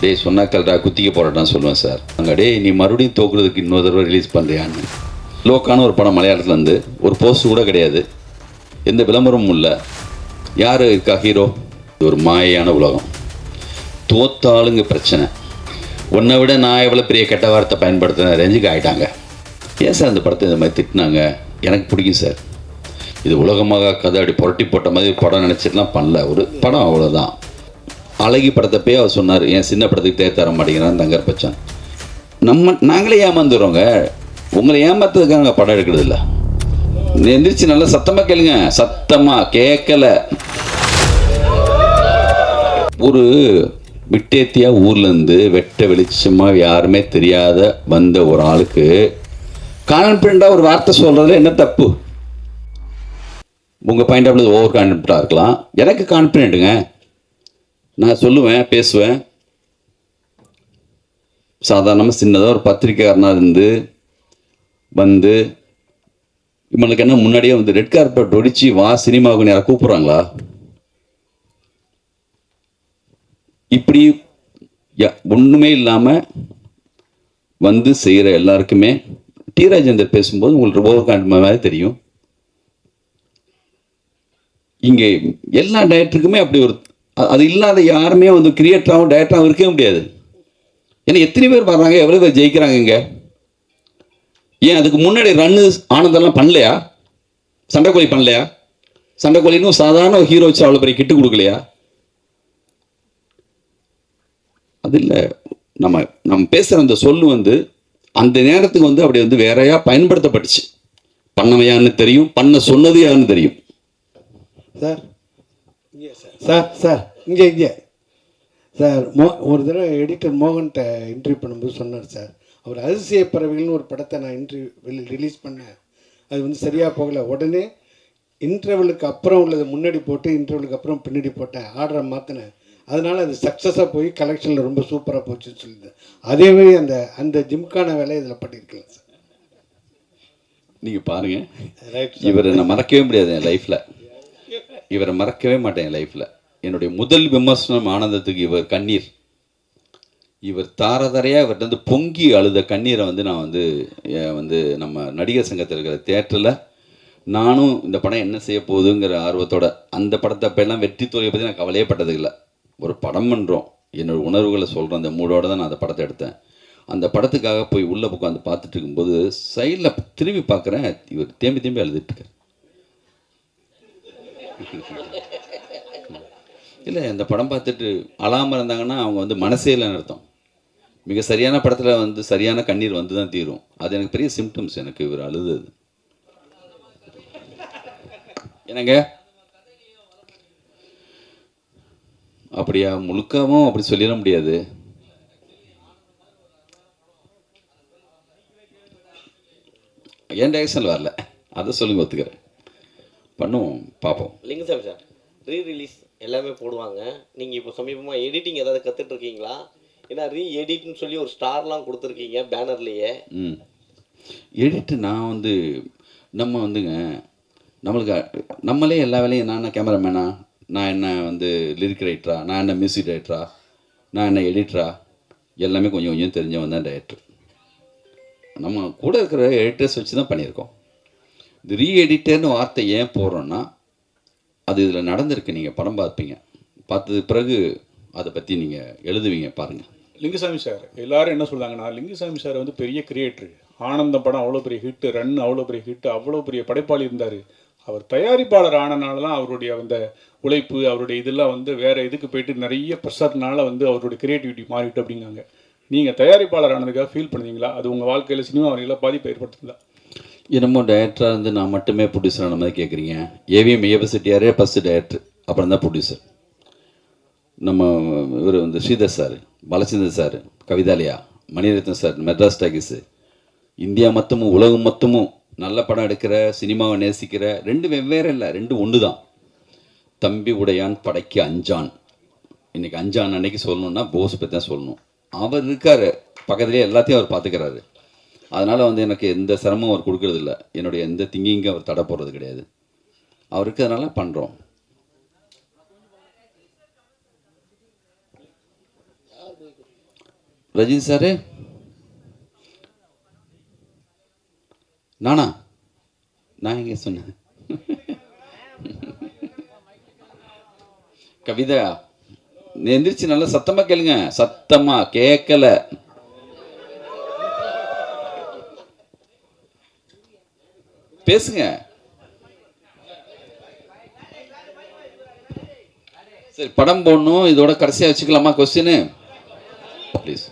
டேய் சொன்னா கல்டா குத்திக்க போடட்டான் சொல்லுவேன் சார். அங்கே டேய் நீ மறுபடியும் தோக்குறதுக்கு இன்னொரு தடவை ரிலீஸ் பண்ணுறியான்னு லோக்கான ஒரு படம் மலையாளத்தில் இருந்து ஒரு போஸ்ட் கூட கிடையாது. எந்த விளம்பரமும் இல்லை. யார் இருக்கா ஹீரோ இது ஒரு மாயையான உலகம். தோத்தாளுங்க பிரச்சனை. உன்னை விட நான் எவ்வளோ பெரிய கெட்ட வார்த்தை பயன்படுத்தின ரேஞ்சுக்கு ஆகிட்டாங்க ஏன் சார் அந்த படத்தை இந்த மாதிரி திட்டினாங்க? எனக்கு பிடிக்கும் சார். இது உலகமாக கதை அப்படி புரட்டி போட்ட மாதிரி படம் நினச்சிட்டுலாம் பண்ணல. ஒரு படம் அவ்வளோதான் அழகி படத்தப்பே அவர் சொன்னார் என் சின்ன படத்துக்கு தேர் தர மாட்டேங்கிறான் தங்கர் பச்சான். நம்ம நாங்களே ஏமாந்துடுறோங்க உங்களை ஏமாத்துறதுக்காக நாங்கள் படம் எடுக்கிறது இல்லை. எந்திரிச்சு நல்லா சத்தமாக கேளுங்க. சத்தமாக கேட்கல ஒரு விட்டேத்தியாக ஊர்லேருந்து வெட்ட வெளிச்சமாக யாருமே தெரியாத வந்த ஒரு ஆளுக்கு கான்ஃபிடண்ட்டாக ஒரு வார்த்தை சொல்கிறதுல என்ன தப்பு? உங்கள் பாயிண்ட் ஆஃப் ஓவர் கான்ஃபிடண்ட்டாக இருக்கலாம். எனக்கு கான்ஃபிடென்ட்டுங்க நான் சொல்லுவேன் பேசுவேன். சாதாரணமாக சின்னதாக ஒரு பத்திரிக்கைக்காரனாக இருந்து வந்து இவங்களுக்கு என்ன முன்னாடியே வந்து ரெட் கார்பெட் ஒடிச்சு வா சினிமாவுக்கு யாரை கூப்பிட்றாங்களா? இப்படி ய- இல்லாமல் வந்து செய்கிற எல்லாருக்குமே டி ராஜேந்தர் பேசும்போது உங்களுக்கு ஓவர் கான்ஃபிடன்ட் மாதிரி தெரியும். இங்கே எல்லா டயட்டுக்குமே அப்படி ஒரு அது இல்லாத யாருமே வந்து கிரியேட்டராகவும் டயட்டராகவும் இருக்கவே முடியாது. ஏன்னா எத்தனை பேர் வர்றாங்க எவ்வளோ பேர் ஜெயிக்கிறாங்க இங்கே? ஏன் அதுக்கு முன்னாடி ரன்னு ஆனந்தெல்லாம் பண்ணலையா? சண்டைக்கோழி பண்ணலையா? சண்டைக்கோழின்னு ஒரு சாதாரண ஹீரோ வச்சு அவ்வளோ பெரிய கிட்டு கொடுக்கலையா? அது இல்லை. நம்ம நம்ம பேசுகிற அந்த சொல்லு வந்து அந்த நேரத்துக்கு வந்து அப்படி வந்து வேறையா பயன்படுத்தப்பட்டுச்சு. பண்ணவையான்னு தெரியும் பண்ண சொன்னது யாருன்னு தெரியும். சார். Sir sir. இங்கே இங்கே. சார் மோ ஒரு தடவை எடிட்டர் மோகன்கிட்ட இன்டர்வியூ பண்ணும்போது சொன்னார் சார். அவர் அதிசய பறவைகள்னு ஒரு படத்தை நான் இன்டர்வியூ ரிலீஸ் பண்ணேன். அது வந்து சரியாக போகலை. உடனே இன்டர்வலுக்கு அப்புறம் உள்ளதை முன்னாடி போட்டு இன்டர்வலுக்கு அப்புறம் பின்னாடி போட்டேன். ஆர்டரை மாற்றினேன் அதனால அது சக்ஸஸாக போய் கலெக்ஷனில் ரொம்ப சூப்பராக போச்சுன்னு சொல்லியிருந்தேன் அதே மாதிரி அந்த அந்த ஜிம்கான வேலை இதில் பண்ணியிருக்கலாம் சார். நீங்கள் பாருங்க. ரைட் இவரை நான் மறக்கவே முடியாது என் லைஃப்பில் இவரை மறக்கவே மாட்டேன் என் லைஃப்பில் என்னுடைய முதல் விமர்சனம் ஆனந்தத்துக்கு இவர் கண்ணீர். இவர் தாரதாரையாக இவர்கிட்ட வந்து பொங்கி அழுத கண்ணீரை வந்து நான் வந்து வந்து நம்ம நடிகர் சங்கத்தில் இருக்கிற தேட்டரில் நானும் இந்த படம் என்ன செய்ய போகுதுங்கிற ஆர்வத்தோட அந்த படத்தை அப்பெல்லாம் வெற்றி தோல்வியை பற்றி நான் கவலையே பட்டது இல்லை ஒரு படம் பண்ணுறோம் என்னோடய உணர்வுகளை சொல்கிறேன் அந்த மூடோட தான் நான் அந்த படத்தை எடுத்தேன். அந்த படத்துக்காக போய் உள்ளே உட்காந்து பார்த்துட்டு இருக்கும்போது சைடில் திரும்பி பார்க்குறேன் இவர் தேம்பி தேம்பி அழுதுட்டு இல்லை அந்த படம் பார்த்துட்டு அழாமல் இருந்தாங்கன்னா அவங்க வந்து மனசே இல்லைன்னு அர்த்தம். மிக சரியான படத்தில் வந்து சரியான கண்ணீர் வந்து தான் தீரும். அது எனக்கு பெரிய சிம்டம்ஸ் எனக்கு இவர் அழுதது. என்னங்க? அப்படியா? முழுக்கவும் அப்படி சொல்லிட முடியாது. என் டைரக்ஷனில் வரல. அதை சொல்லுங்க ஒத்துக்கிறேன். பண்ணுவோம் பார்ப்போம். லிங்கசாமி சார் ரீ ரிலீஸ் எல்லாமே போடுவாங்க. நீங்கள் இப்போ சமீபமாக எடிட்டிங் ஏதாவது கற்றுட்டு இருக்கீங்களா ஏன்னா ரீ எடிட்னு சொல்லி ஒரு ஸ்டார்லாம் கொடுத்துருக்கீங்க பேனர்லேயே. ம். எடிட்டு நான் வந்து நம்ம வந்துங்க நம்மளுக்கு நம்மளே எல்லா வேலையும் நான் என்ன கேமராமேனா நான் என்ன வந்து லிரிக் ரைட்டரா நான் என்ன மியூசிக் ரைட்டரா நான் என்ன எடிட்டரா எல்லாமே கொஞ்சம் கொஞ்சம் தெரிஞ்சவன் தான் டைரக்டர் நம்ம கூட இருக்கிற எடிட்டர்ஸ் வச்சு தான் பண்ணியிருக்கோம். இந்த ரீ எடிட்டர்னு வார்த்தை ஏன் போடுறோன்னா அது இதில் நடந்திருக்கு நீங்கள் படம் பார்ப்பீங்க. பார்த்தது பிறகு அதை பற்றி நீங்கள் எழுதுவீங்க பாருங்கள் லிங்குசாமி சார் எல்லாரும் என்ன சொல்கிறாங்கன்னா லிங்குசாமி சார் வந்து பெரிய கிரியேட்டர் ஆனந்தம் படம் அவ்வளோ பெரிய ஹிட்டு ரன் அவ்வளோ பெரிய ஹிட் அவ்வளோ பெரிய படைப்பாளி இருந்தார். அவர் தயாரிப்பாளர் ஆனனால தான் அவருடைய அந்த உழைப்பு அவருடைய இதெல்லாம் வந்து வேறு இதுக்கு போயிட்டு நிறைய ப்ரெஷர்னால வந்து அவருடைய கிரியேட்டிவிட்டி மாறிட்டு அப்படிங்காங்க நீங்கள் தயாரிப்பாளர் ஆனதுக்காக ஃபீல் பண்ணுவீங்களா? அது உங்கள் வாழ்க்கையில் சினிமா வரையில் பாதிப்பு ஏற்படுத்துங்களா என்னமோ டைரக்டராக இருந்து நான் மட்டுமே ப்ரொடியூசர் ஆன மாதிரி கேட்குறீங்க ஏவிஎம் ஏபசிட்டியாரே ஃபஸ்ட்டு டைரக்டர் அப்புறம் தான் ப்ரொடியூசர் நம்ம இவர் வந்து Sridhar sir Balachander sir Kavithalaya Mani Ratnam sir Madras talkies. India மொத்தமும் உலகம் மொத்தமும் நல்ல படம் எடுக்கிற சினிமாவை நேசிக்கிற ரெண்டு வெவ்வேறு இல்லை ரெண்டு ஒன்று தான் தம்பி உடையான் படைக்கு அஞ்சான். இன்றைக்கி அஞ்சான் அன்னைக்கு சொல்லணுன்னா போஸ் பற்றி தான் சொல்லணும். அவர் இருக்கார் பக்கத்துலேயே எல்லாத்தையும் அவர் பார்த்துக்கிறாரு. அதனால் வந்து எனக்கு எந்த சிரமம் அவர் கொடுக்கறதில்ல. என்னுடைய எந்த திங்கிங்கும் அவர் தடை போடுறது கிடையாது. அவர் இருக்கிறதுனால பண்ணுறோம் ரஜினி சாரு? நானா? நான் எங்கே சொன்னேன்? கவிதா நீ எந்திரிச்சு நல்லா சத்தமா கேளுங்க. சத்தமா கேட்கலை பேசுங்க. சரி படம் போடணும். இதோட கடைசியா வச்சுக்கலாமா கொஸ்டின் ப்ளீஸ்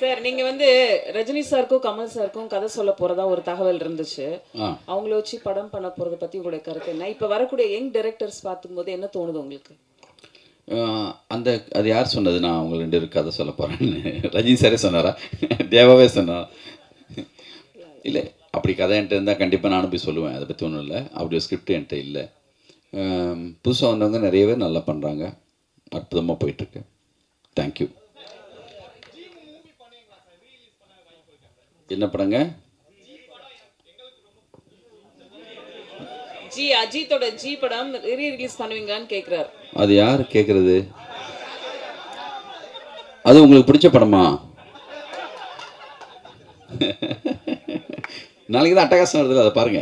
சார் நீங்க வந்து ரஜினி சாருக்கும் கமல் சாருக்கும் கதை சொல்ல போறதா ஒரு தகவல் இருந்துச்சு. அவங்கள வச்சு படம் பண்ண போறத பத்தி உங்களுடைய கருத்து என்ன? இப்ப வரக்கூடிய யங் டைரக்டர்ஸ் பார்க்கும்போது என்ன தோணுது உங்களுக்கு? அந்த அது யார் சொன்னது? நான் அவங்க ரெண்டு பேருக்கு கதை சொல்ல போகிறேன்னு ரஜினி சாரே சொன்னாரா? தேவாவே சொன்னாரா? இல்லை அப்படி கதை என்கிட்ட இருந்தால் கண்டிப்பாக நானும் போய் சொல்லுவேன். அதை பற்றி ஒன்றும் இல்லை. அப்படி ஒரு ஸ்கிரிப்ட் என்கிட்ட இல்லை. புதுசாக வந்தவங்க நிறைய பேர் நல்லா பண்ணுறாங்க அற்புதமாக போயிட்டுருக்கு. தேங்க்யூ என்ன படங்க? ஜி அஜித்தோட ஜி படம் ரீ ரிலீஸ் பண்ணுவீங்களான்னு கேக்குறாரு. அது யார் கேட்குறது அது உங்களுக்கு பிடிச்ச படமா? நாளைக்கு தான் அட்டகாசம் வருதுல்ல அதை பாருங்க.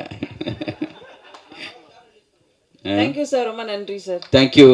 தேங்க்யூ சார் ரொம்ப நன்றி சார் தேங்க்யூ